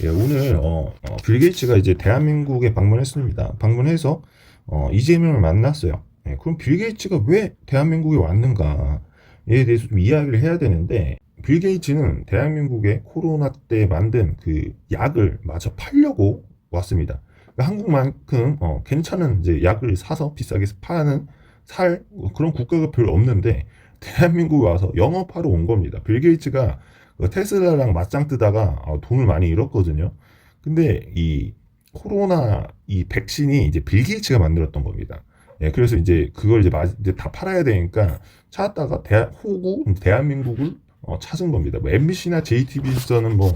예, 오늘 어, 어, 빌 게이츠가 이제 대한민국에 방문했습니다. 방문해서 어, 이재명을 만났어요. 예, 그럼 빌 게이츠가 왜 대한민국에 왔는가에 대해서 좀 이야기를 해야 되는데 빌 게이츠는 대한민국에 코로나 때 만든 그 약을 마저 팔려고 왔습니다. 그러니까 한국만큼 어, 괜찮은 이제 약을 사서 비싸게 파는 살 그런 국가가 별로 없는데 대한민국에 와서 영업하러 온 겁니다. 빌 게이츠가 그 테슬라랑 맞짱 뜨다가 어, 돈을 많이 잃었거든요. 근데 이 코로나 이 백신이 이제 빌 게이츠가 만들었던 겁니다. 예, 그래서 이제 그걸 이제, 마, 이제 다 팔아야 되니까 찾았다가 대, 호구 대한민국을 어, 찾은 겁니다. 뭐 MBC나 JTBC에서는 뭐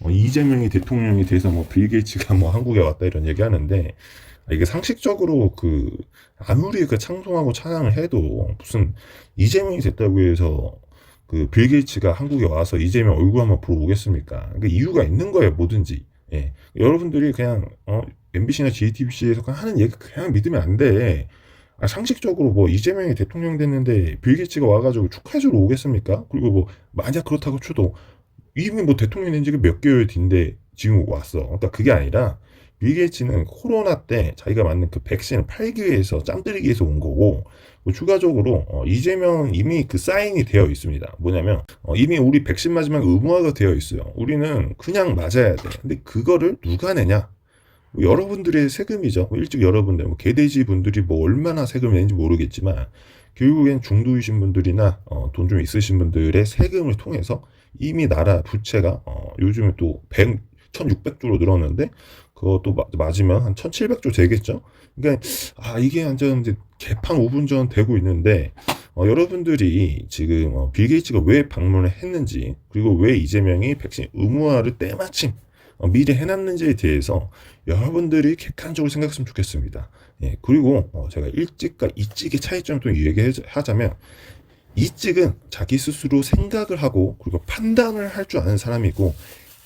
어, 이재명이 대통령이 돼서 뭐 빌 게이츠가 뭐 한국에 왔다 이런 얘기 하는데 아, 이게 상식적으로 그 아무리 그 창송하고 찬양을 해도 무슨 이재명이 됐다고 해서 그 빌 게이츠가 한국에 와서 이재명 얼굴 한번 보러 오겠습니까? 그러니까 이유가 있는 거예요, 뭐든지. 예. 여러분들이 그냥 어, MBC나 JTBC에서 하는 얘기 그냥 믿으면 안 돼. 아, 상식적으로 뭐 이재명이 대통령 됐는데 빌 게이츠가 와가지고 축하해주러 오겠습니까? 그리고 뭐 만약 그렇다고 쳐도 이미 뭐 대통령 된 지가 몇 개월 뒤인데 지금 왔어. 그러니까 그게 아니라 빌 게이츠는 코로나 때 자기가 만든 그 백신을 팔기 위해서 짬뜨리기 위해서 온 거고 뭐 추가적으로 어, 이재명 이미 그 사인이 되어 있습니다. 뭐냐면 어, 이미 우리 백신 맞으면 의무화가 되어 있어요. 우리는 그냥 맞아야 돼. 근데 그거를 누가 내냐? 뭐 여러분들의 세금이죠. 뭐 일찍 여러분들, 뭐 개돼지 분들이 뭐 얼마나 세금을 내는지 모르겠지만 결국엔 중도이신 분들이나 어, 돈 좀 있으신 분들의 세금을 통해서 이미 나라 부채가 어, 요즘에 또 100, 1600조로 늘었는데 그것도 마- 맞으면 한 1700조 되겠죠. 그러니까 아 이게 완전 이제 개판 5분 전 되고 있는데 어, 여러분들이 지금 어, 빌 게이츠가 왜 방문을 했는지 그리고 왜 이재명이 백신 의무화를 때마침 어, 미리 해놨는지에 대해서 여러분들이 객관적으로 생각했으면 좋겠습니다. 예, 그리고 어, 제가 일찍과 이찍의 차이점 좀 얘기하자면 이찍은 자기 스스로 생각을 하고 그리고 판단을 할 줄 아는 사람이고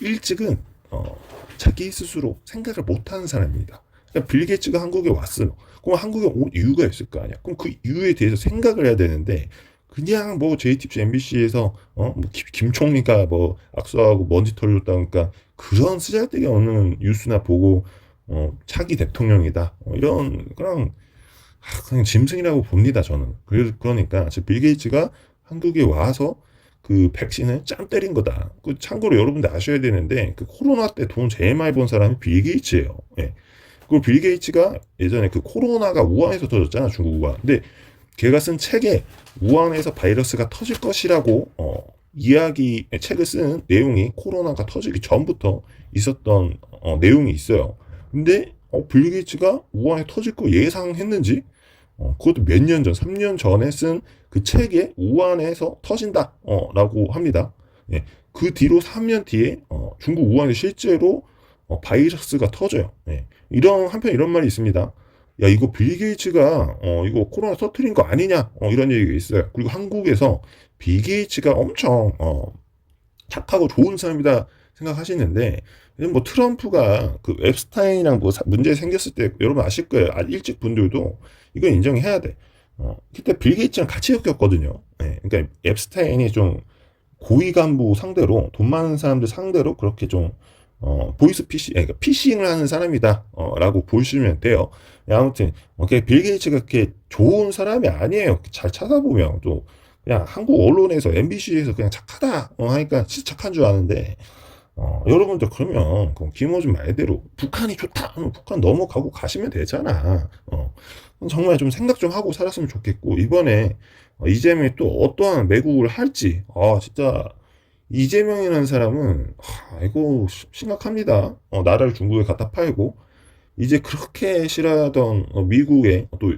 일찍은 어, 자기 스스로 생각을 못하는 사람입니다. 그러니까 빌 게이츠가 한국에 왔어요. 그럼 한국에 온 이유가 있을 거 아니야. 그럼 그 이유에 대해서 생각을 해야 되는데 그냥 뭐 JTBC, MBC에서 어, 뭐 김, 김 총리가 뭐 악수하고 먼지 털렸다 그러니까 그런 쓰잘데기 없는 뉴스나 보고 어, 차기 대통령이다 어, 이런 그냥 아, 그냥 짐승이라고 봅니다 저는. 그래서 그러니까 빌 게이츠가 한국에 와서 그 백신을 짬 때린 거다. 그 참고로 여러분들 아셔야 되는데 그 코로나 때 돈 제일 많이 번 사람이 빌 게이츠예요. 예. 그리고 빌 게이츠가 예전에 그 코로나가 우한에서 터졌잖아 중국 우한. 근데 걔가 쓴 책에 우한에서 바이러스가 터질 것이라고 어, 이야기 책을 쓴 내용이 코로나가 터지기 전부터 있었던 어, 내용이 있어요. 근데 어, 빌 게이츠가 우한에 터질 거 예상했는지 어, 그것도 몇 년 전, 3년 전에 쓴 그 책에 우한에서 터진다 어, 라고 합니다. 예. 그 뒤로 3년 뒤에 어, 중국 우한에 실제로 어, 바이러스가 터져요. 예. 이런 한편 이런 말이 있습니다. 야 이거 빌 게이츠가 어, 이거 코로나 터트린 거 아니냐 어, 이런 얘기가 있어요. 그리고 한국에서 빌 게이츠가 엄청 어, 착하고 좋은 사람이다 생각하시는데 뭐 트럼프가 그 웹스타인이랑 뭐 사- 문제 생겼을 때 여러분 아실 거예요. 아, 일찍 분들도 이건 인정해야 돼. 어, 그때 빌 게이츠랑 같이 엮였거든요. 예, 그러니까 앱스타인이 좀 고위 간부 상대로 돈 많은 사람들 상대로 그렇게 좀 어, 보이스 피시, 그러니까 피싱을 하는 사람이다, 어, 라고 보시면 돼요. 예, 아무튼, 어, 걔빌 게이츠가 그렇게 좋은 사람이 아니에요. 잘 찾아보면, 또, 그냥 한국 언론에서, MBC에서 그냥 착하다, 어, 하니까 진짜 착한 줄 아는데, 어, 여러분들 그러면, 김어준 말대로, 북한이 좋다, 하면 북한 넘어가고 가시면 되잖아. 어, 정말 좀 생각 좀 하고 살았으면 좋겠고, 이번에, 어, 이재명이 또 어떠한 매국을 할지, 아, 진짜, 이재명이라는 사람은 하, 이거 시- 심각합니다. 어, 나라를 중국에 갖다 팔고 이제 그렇게 싫어하던 어, 미국의 또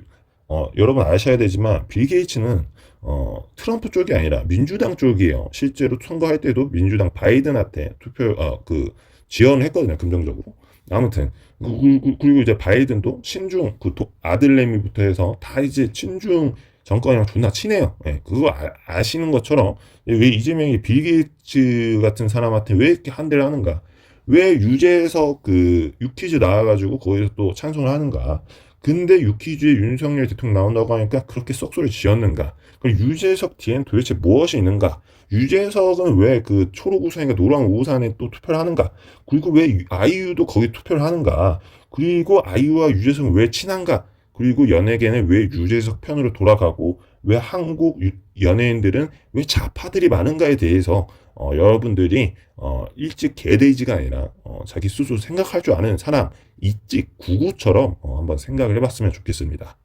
어, 여러분 아셔야 되지만 빌 게이츠는 어, 트럼프 쪽이 아니라 민주당 쪽이에요. 실제로 선거할 때도 민주당 바이든한테 투표 어, 그 지원을 했거든요. 긍정적으로. 아무튼 그리고 이제 바이든도 친중 그 도- 아들내미부터 해서 다 이제 친중 정권이랑 존나 친해요. 예, 그거 아, 시는 것처럼 왜 이재명이 빌 게이츠 같은 사람한테 왜 이렇게 한대를 하는가? 왜 유재석 그 유퀴즈 나와가지고 거기서 또 찬송을 하는가? 근데 유키즈에 윤석열 대통령 나온다고 하니까 그렇게 썩소리 지었는가? 그럼 유재석 뒤엔 도대체 무엇이 있는가? 유재석은 왜 그 초록 우산인가 노랑 우산에 또 투표를 하는가? 그리고 왜 유- 아이유도 거기 투표를 하는가? 그리고 아이유와 유재석은 왜 친한가? 그리고 연예계는 왜 유재석 편으로 돌아가고 왜 한국 유- 연예인들은 왜 좌파들이 많은가에 대해서 어, 여러분들이 어, 일찍 개돼지가 아니라 어, 자기 스스로 생각할 줄 아는 사람 일찍 구구처럼 어, 한번 생각을 해봤으면 좋겠습니다.